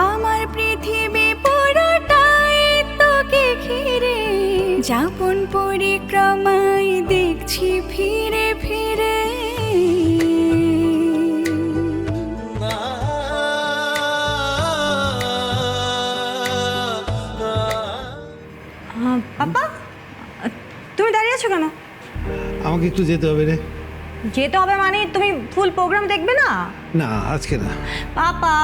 আমার পৃথিবী পুরোটাই তোকে ঘিরে যাপন পরিক্রমায় দেখছি ফিরে ফিরে। পাপা তুমি দাঁড়িয়ে আছো কেন? আমাকে একটু যেতে হবে রে। যেতে হবে মানে তুমি ফুল প্রোগ্রাম দেখবে না? না আজকে না। পাপা।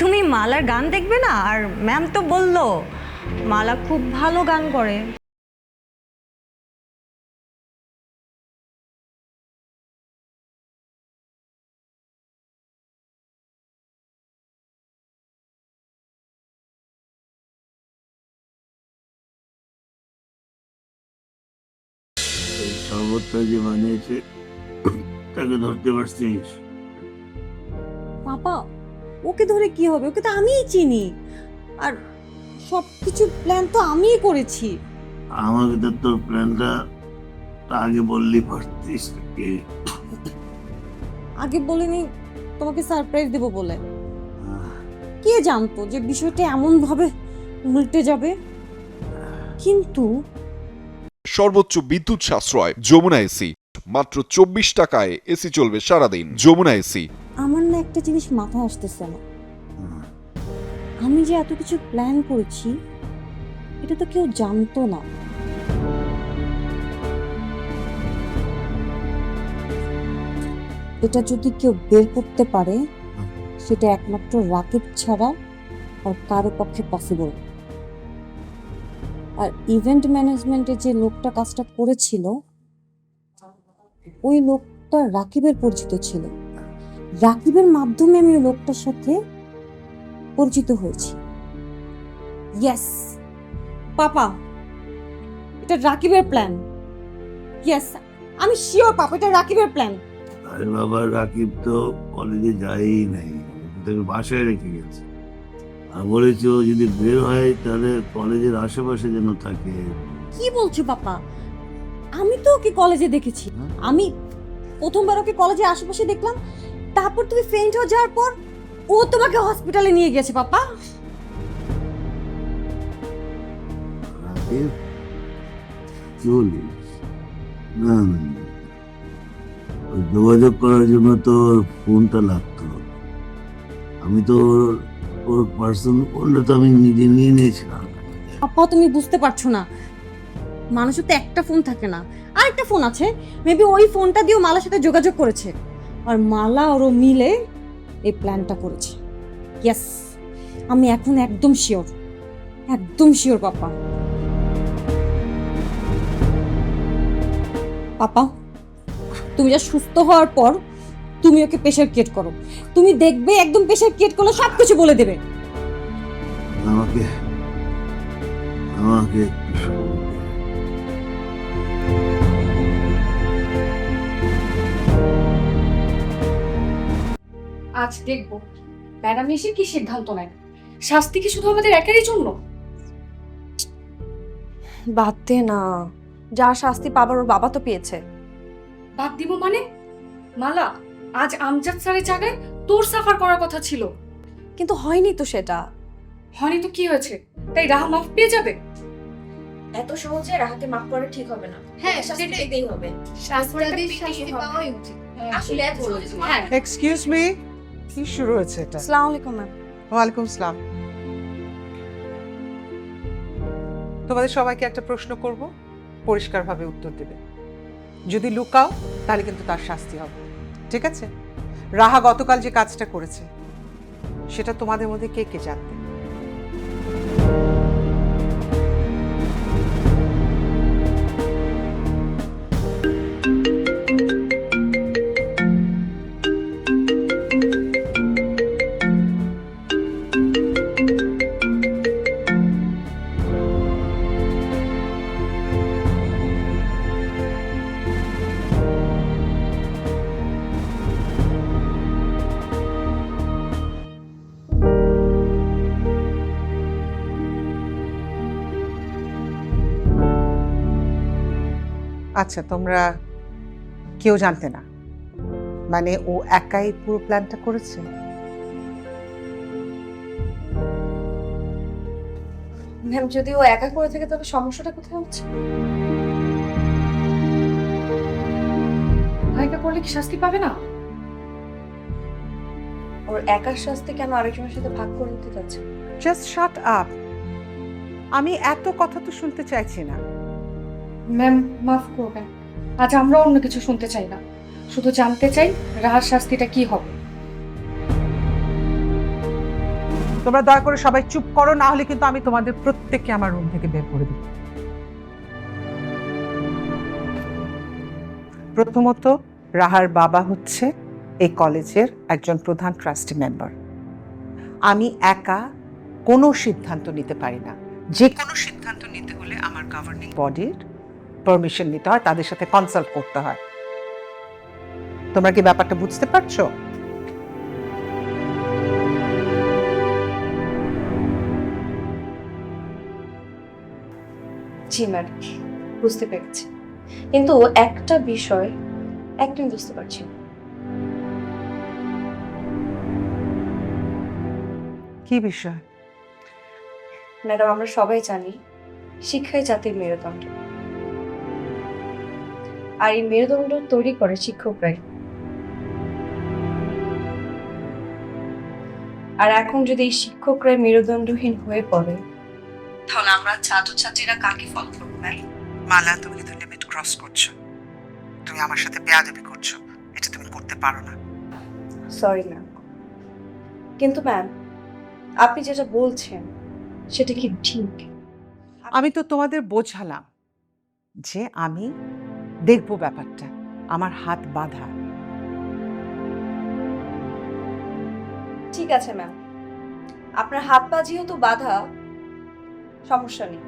তুমি মালার গান দেখবে না? আর ম্যাম তো বলল মালা খুব ভালো গান করে। এই শরবতটা যে বানিয়েছে তাকে ধরতে পারছিস? পাপা ওকে ধরে কি হবে? ওকে তো আমিই চিনি। আর সব কিছু প্ল্যান তো আমিই করেছি। আমাকে তো তোর প্ল্যানটা আগে বললি পারতিস কি? আগে বলিনি তোমাকে সারপ্রাইজ দেবো বলে। কে জানতো যে বিষয়টা এমন ভাবে উল্টে যাবে? কিন্তু সর্বোচ্চ বিদ্যুৎ সাশ্রয় যমুনা এসি। মাত্র চব্বিশ টাকায় এসি চলবে সারাদিন। যমুনা এসি আমার না একটা জিনিস মাথায় আসতেছে না আমি যে এত কিছু প্ল্যান করেছি এটা তো কেউ জানতো না। এটা যদি কেউ বের করতে পারে সেটা একমাত্র রাকিব ছাড়া আর কারও পক্ষে পসিবল আর ইভেন্ট ম্যানেজমেন্টে যে লোকটা কাজটা করেছিল ওই লোকটা রাকিবের পরিচিত ছিল। রাকিবের মাধ্যমে আমি লোকটার সাথে পরিচিত হয়েছি। ইয়েস পাপা এটা রাকিবের প্ল্যান ইয়েস আমি শিওর পাপা এটা রাকিবের প্ল্যান আরে বাবা রাকিব তো কলেজে যায়ই নাই। তাকে বাসায় রেখে গেছে। আর বলেছে ও যদি বের হয় তাহলে কলেজের আশেপাশে যেন থাকে। কি বলছো পাপা? আমি তো ওকে কলেজে দেখেছি। আমি প্রথমবার ওকে কলেজের আশেপাশে দেখলাম। তারপর তুমি ফেন্ট হয়ে যাওয়ার পর ও তোমাকে হসপিটালে নিয়ে গেছে পাপা। না। ওই যোগাযোগ করার জন্য তোর ফোনটা লাগতো। আমি তো ওর- ওর পার্সন ফোনটা তো আমি নিজে নিয়ে নিয়েছিলাম। পাপা তুমি বুঝতে পারছ না। মানুষের তো একটা ফোন থাকে না। আরেকটা ফোন আছে। মেবি ওই ফোনটা দিয়েও মালার সাথে যোগাযোগ করেছে। আর মালা ওরও মিলে এই প্ল্যানটা করেছে। ইয়েস আমি এখন একদম শিওর একদম শিওর পাপা। পাপা, তুমি যা সুস্থ হওয়ার পর তুমি ওকে প্রেশার ক্রিয়েট করো। তুমি দেখবে একদম প্রেশার ক্রিয়েট করলে সব কিছু বলে দেবে। আমাকে আমাকে আজ দেখব। ম্যাডাম এসে কি সিদ্ধান্ত নেয় শাস্তি কি শুধু আমাদের একারই জন্য? বাদ দে না। যা শাস্তি পাবার ওর বাবা তো পেয়েছে। বাদ দিব মানে? মালা আজ আমজাদ স্যারের জায়গায় তোর সাফার করার কথা ছিল। কিন্তু হয়নি তো সেটা। হয়নি তো কি হয়েছে? তাই রাহা মাফ পেয়ে যাবে? এত সহজে রাহাকে মাফ করা ঠিক হবে না। হ্যাঁ শাস্তি পেতেই হবে। শাস্তি পাওয়াই উচিত। আসলে এত হ্যাঁ। এক্সকিউজ মি কি শুরু হয়েছে এটা? আসসালামু আলাইকুম ম্যাম। ওয়ালাইকুম সালাম তোমাদের সবাইকে একটা প্রশ্ন করব পরিষ্কারভাবে উত্তর দেবে। যদি লুকাও তাহলে কিন্তু তার শাস্তি হবে। ঠিক আছে? রাহা গতকাল যে কাজটা করেছে সেটা তোমাদের মধ্যে কে কে জানবে আচ্ছা তোমরা কেউ জানতে না। মানে ও একাই পুরো প্ল্যানটা করেছে? ম্যাম যদি ও একা করে থাকে তাহলে সমস্যাটা কোথায় হচ্ছে? ভাইকা করলে কি শাস্তি পাবে না? ওর একার শাস্তি কেন আরেকজনের সাথে ভাগ করে নিতে যাচ্ছে জাস্ট শাট আপ আমি এত কথা তো শুনতে চাইছি না। ম্যাম মাফ করবেন। আজ আমরা অন্য কিছু শুনতে চাই না। শুধু জানতে চাই রাহার শাস্তিটা কি হবে। তোমরা দয়া করে সবাই চুপ করো, না হলে কিন্তু আমি তোমাদের প্রত্যেককে আমার রুম থেকে বের করে দেব। প্রথমত, রাহার বাবা হচ্ছে এই কলেজের একজন প্রধান ট্রাস্টি মেম্বার। আমি একা কোনো সিদ্ধান্ত নিতে পারি না। যে কোনো সিদ্ধান্ত নিতে হলে আমার গভর্নিং বডির পারমিশন নিতে হয় তাদের সাথে কনসাল্ট করতে হয়। তোমরা কি ব্যাপারটা বুঝতে পারছ? জি ম্যাডাম বুঝতে পেরেছি। কিন্তু একটা বিষয় একদম বুঝতে পারছি না। কি বিষয়? ম্যাডাম আমরা সবাই জানি শিক্ষাই জাতির মেরুদণ্ড। আর এই মেরুদণ্ড তৈরি করে শিক্ষকরাই। আর এখন যদি এই শিক্ষকরাই মেরুদণ্ডহীন হয়ে পড়ে তাহলে আমরা ছাত্রছাত্রীরা কাকে ফল করব ম্যাম? মালা তুমি কিন্তু লিমিট ক্রস করছ। তুমি আমার সাথে বেয়াদবি করছ। এটা তুমি করতে পারো না। সরি ম্যাম কিন্তু ম্যাম আপনি যেটা বলছেন সেটা কি ঠিক? আমি তো তোমাদের বোঝালাম যে আমি দেখব ব্যাপারটা। আমার হাত বাঁধা। ঠিক আছে ম্যাম আপনার হাত পা যেহেতু বাধা, সমস্যা নেই।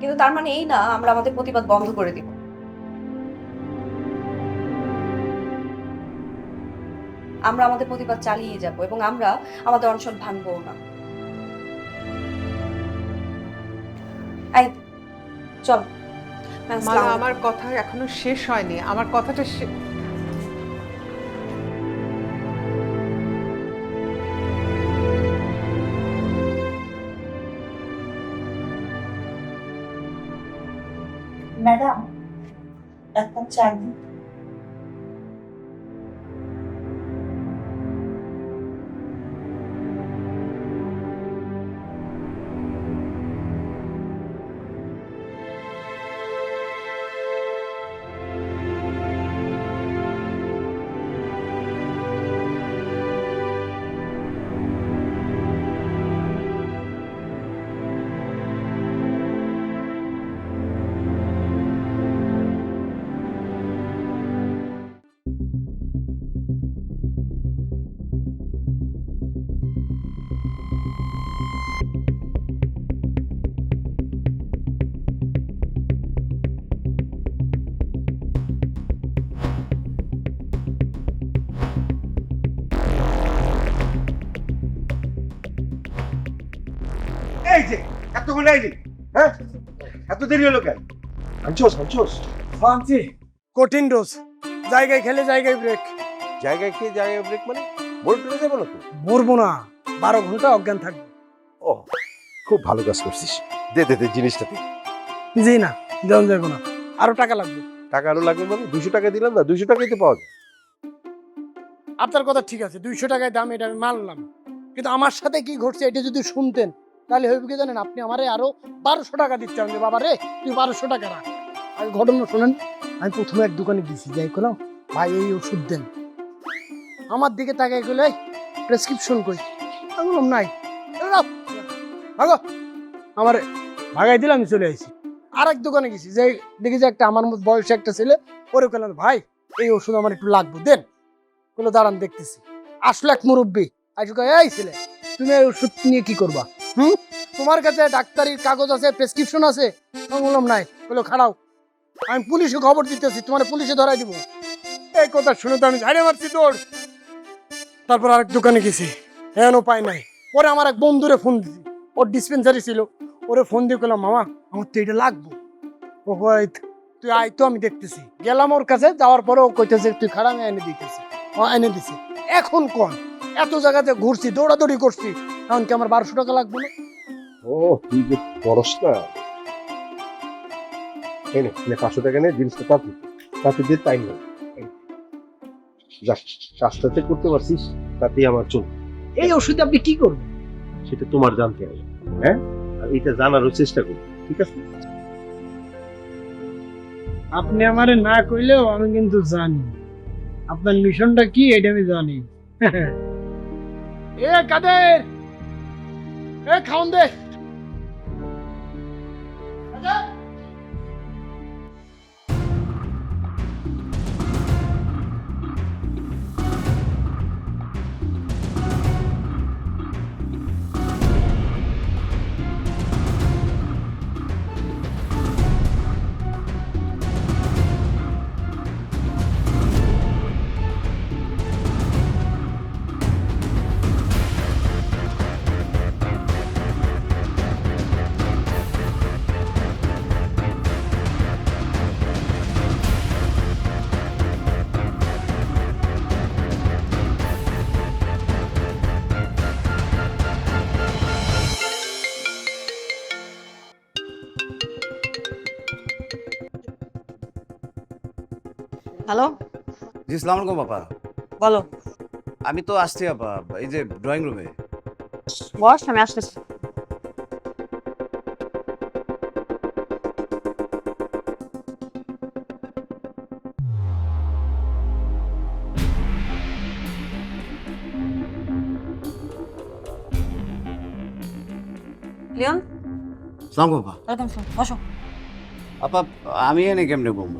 কিন্তু তার মানে এই না, আমরা আমাদের প্রতিবাদ বন্ধ করে দিব। আমরা আমাদের প্রতিবাদ চালিয়ে যাব এবং আমরা আমাদের অনশন ভাঙবো না। চল। আমার কথা এখনও শেষ হয়নি। আমার কথাটা ম্যাডাম এখন চা দিন এই যে এতক্ষণ আইলি হ্যাঁ? এত দেরি হলো কেন? আনছোস আনছোস। ফান্সি কঠিন ডোজ জায়গায় খেলে জায়গায় ব্রেক জায়গায় খেয়ে জায়গায় ব্রেক মানে? বল টুলে যাব না তো মরবো না বারো ঘণ্টা অজ্ঞান থাকব। ও খুব ভালো কাজ করছিস। দে দে দে জিনিসটা দে। জি না যেমন যাব না। আরও টাকা লাগবে। টাকা আরও লাগবে মানে? দুশো টাকা দিলাম না দুশো টাকাই তো পাওয়া যায়। আপনার কথা ঠিক আছে দুইশো টাকায় দাম এটা আমি মানলাম। কিন্তু আমার সাথে কি ঘটছে এটা যদি শুনতেন। তাহলে হইবে কি জানেন? আপনি আমারে আরও বারোশো টাকা দিতে হবে বাবা রে তুই বারোশো টাকা রাখ। আমি ঘটনা শোনেন। আমি প্রথমে এক দোকানে গেছি যাই করলাম ভাই এই ওষুধ দেন। আমার দিকে তাকাই গেলে প্রেসক্রিপশন কই? বললাম নাই। ভাগো। আমার ভাগাই দিলাম আমি চলে আসি আর এক দোকানে গেছি যে দেখি যে একটা আমার মতো বয়সে একটা ছেলে ওরে বললাম ভাই এই ওষুধ আমার একটু লাগবে দেন। বলে দাঁড়ান দেখতেছি। আসলে এক মুরব্বী। আজ কয়, এই ছেলে তুমি এই ওষুধ নিয়ে কি করবা? হুম? তোমার কাছে ডাক্তারির কাগজ আছে প্রেসক্রিপশন আছে? বললাম নাই। বলো, খাড়াও। আমি পুলিশে খবর দিতেছি, তোমার পুলিশে ধরাই দিব। এই কথা শুনে তো আমি ঝাড়ে মারছি তোর। তারপর আরেক দোকানে গেছি। হ্যাঁ পাই নাই। পরে আমার এক বন্ধুরে ফোন দিছি। ওর ডিসপেন্সারি ছিল। ওরে ফোন দিয়ে করলাম মামা, আমার তো এটা লাগবো। ও তুই আয় তো, আমি দেখতেছি। গেলাম ওর কাছে, যাওয়ার পরে ও কইতেছে, তুই খারাপ এনে দিতেছি। ও এনে দিছে। এখন কোন? এত জায়গাতে ঘুরছি, দৌড়াদৌড়ি করছি। এখন কি আমার বারোশো টাকা লাগবে না? ও তুই যে বরস না। নে, নে পাঁচশো টাকা নে জিনিসটা তাতে তাতে দিয়ে তাই যাক কাজটাতে করতে পারছিস তাতেই আমার চল। এই ওষুধে আপনি কি করবেন? সেটা তোমার জানতে হবে। হ্যাঁ? আর এটা জানারও চেষ্টা করো ঠিক আছে? আপনি আমারে না কইলেও আমি কিন্তু জানি। আপনার মিশনটা কি এটা আমি জানি। এ কাদের? এ খাওন দে। জি সালাম আলাইকুম বাবা। বলো। আমি তো আসছি আপা এই যে ড্রয়িং রুমে বস আমি আসতেছি। লিওন? সালাম বসো। আপা আমি এনে কেমনে বলব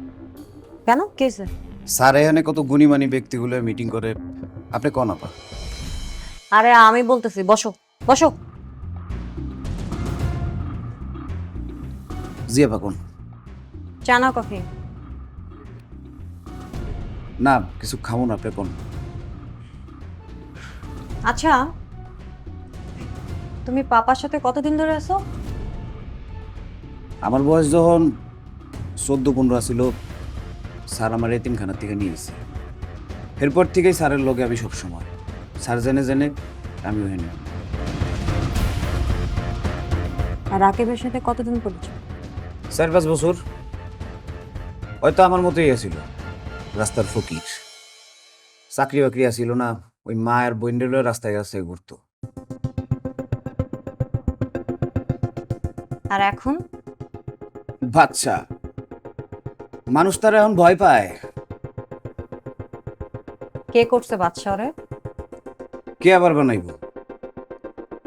কেন? কেসে স্যার এখানে কত গুণীমানী ব্যক্তিগুলো মিটিং করে। আপনি কোন আপা? আরে আমি বলতেছি বসো বসো। জি আপা কোন? চা না কফি। না কিছু খাব না আপনি কোন? আচ্ছা তুমি পাপার সাথে কতদিন ধরে আছো? আমার বয়স যখন চোদ্দ পনেরো ছিল স্যার আমার এতিমখানার থেকে নিয়ে গেছে এরপর থেকেই স্যারের লোকে আমি সবসময়। স্যার জেনে জেনে আমি ওখানে আর রাকিবের সাথে কতদিন পরিচয়? চার পাঁচ বছর। হয়তো আমার মতোই আছিল। রাস্তার ফকির। চাকরি বাকরি আছিল না ওই মা আর বইন্ডেল রাস্তায় রাস্তায় ঘুরতো। আর এখন? বাচ্চা। মানুষ তারা এখন ভয় পায়। কে করছে বাচ্চা ওরে কে আবার বানাইব?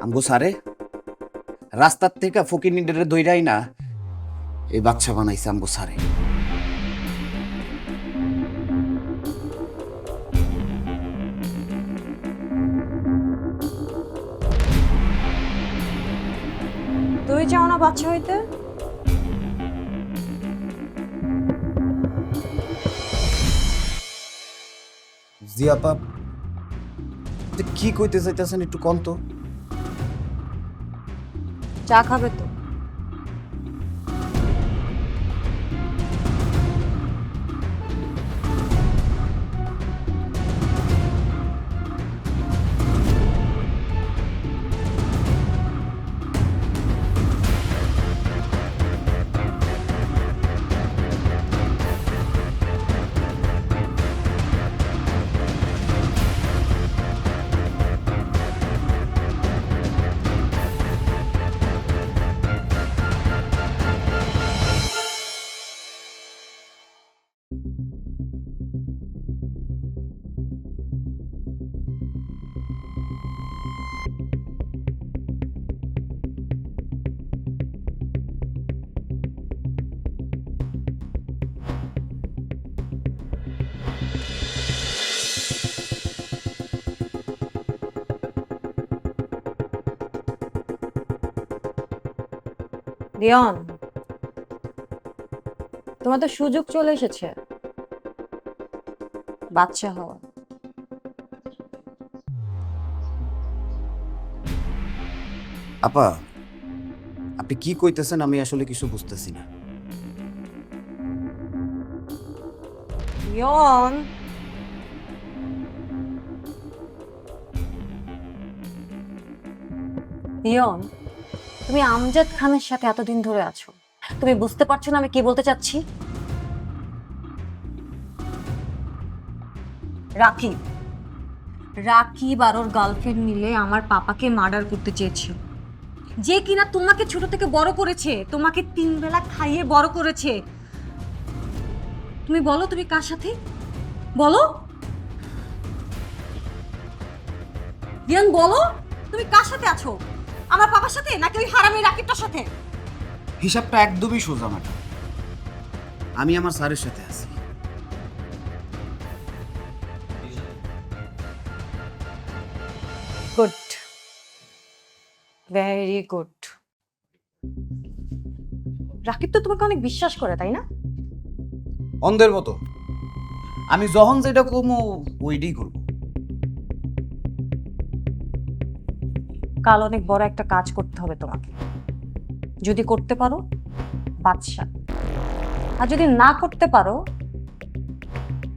আমগো সারে? রাস্তার থেকে ফকির নিডেরে দইরাই না এই বাচ্চা বানাইছে আমগো সারে। তুই চাও না বাচ্চা হইতে? জি পাপ তো কি কইতে চাইতেছেন একটু কম তো। চা খাবে তো। রিয়ন তোমার তো সুযোগ চলে এসেছে। বাচ্চা হওয়া। আপা আপনি কি কইতেছেন আমি আসলে কিছু বুঝতেছি না। রিয়ন রিয়ন। তুমি আমজাদ খানের সাথে এতদিন ধরে আছো, তুমি বুঝতে পারছ না আমি কি বলতে চাচ্ছি? রাকিব রাকিব আর ওর গার্লফ্রেন্ড মিলে আমার পাপাকে মার্ডার করতে চেয়েছিল যে কিনা তোমাকে ছোট থেকে বড় করেছে, তোমাকে তিন বেলা খাইয়ে বড় করেছে। তুমি বলো তুমি কার সাথে? বলো। বলো। তুমি কার সাথে আছো? আমার বাবার সাথে নাকি ওই হারামি রাকিবটার সাথে? হিসাবটা একদমই সোজা ম্যাডাম। আমি আমার স্যারের সাথে আছি। গুড। Very good. রাকিব তো তোমাকে অনেক বিশ্বাস করে তাই না? অন্ধের মতো। আমি যখন যেটা কমো ওইটাই করব। কাল অনেক বড় একটা কাজ করতে হবে তোমাকে। যদি করতে পারো বাদশা আর যদি না করতে পারো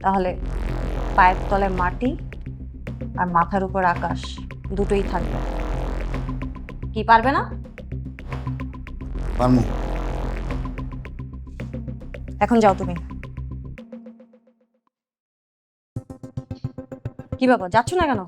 তাহলে পায়ের তলে মাটি আর মাথার উপর আকাশ দুটোই থাকবে। কি পারবে না? পারমু এখন যাও তুমি। কি বাবা যাচ্ছ না কেন?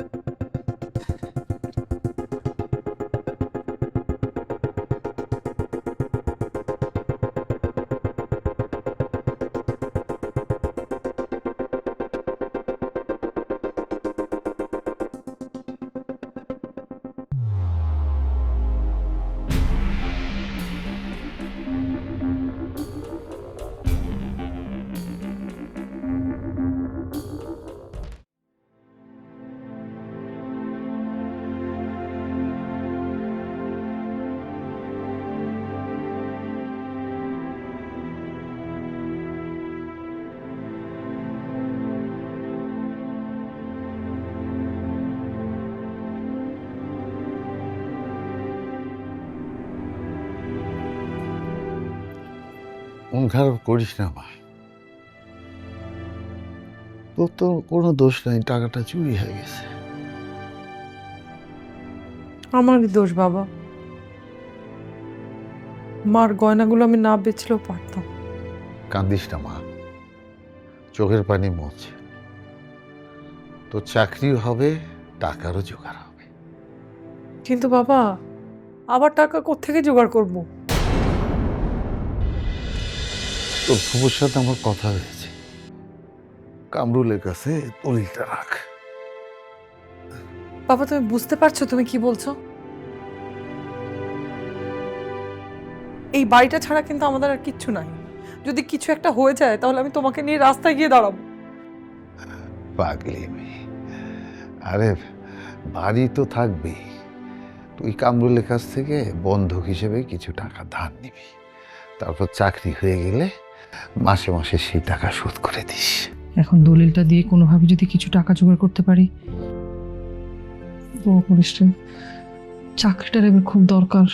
খারাপ করিস না মা। তোর তো কোনো দোষ নাই টাকাটা চুরি হয়ে গেছে। আমারই দোষ বাবা? মার গয়নাগুলো আমি না বেচলেও পারতাম। কান্দিস না মা। চোখের পানি মোচ তোর চাকরিও হবে টাকারও জোগাড় হবে। কিন্তু বাবা আবার টাকা কোত্থেকে জোগাড় করব? তোর ফুপুর সাথে আমার কথা হয়েছে। কামরুলের কাছে দলিলটা রাখ। বাবা তুমি বুঝতে পারছ তুমি কি বলছো? এই বাড়িটা ছাড়া কিন্তু আমাদের আর কিচ্ছু নাই। যদি কিছু একটা হয়ে যায় তাহলে আমি তোমাকে নিয়ে রাস্তায় গিয়ে দাঁড়াবো। পাগলি মেয়ে। আরে বাড়ি তো থাকবেই। তুই কামরুলের কাছ থেকে বন্ধক হিসেবে কিছু টাকা ধার নিবি। তারপর চাকরি হয়ে গেলে মাসে মাসে সেই টাকা শোধ করে দিস। এখন দলিলটা দিয়ে কোনোভাবে যদি কিছু টাকা জোগাড় করতে পারি? চাকরিটার এবার খুব দরকার।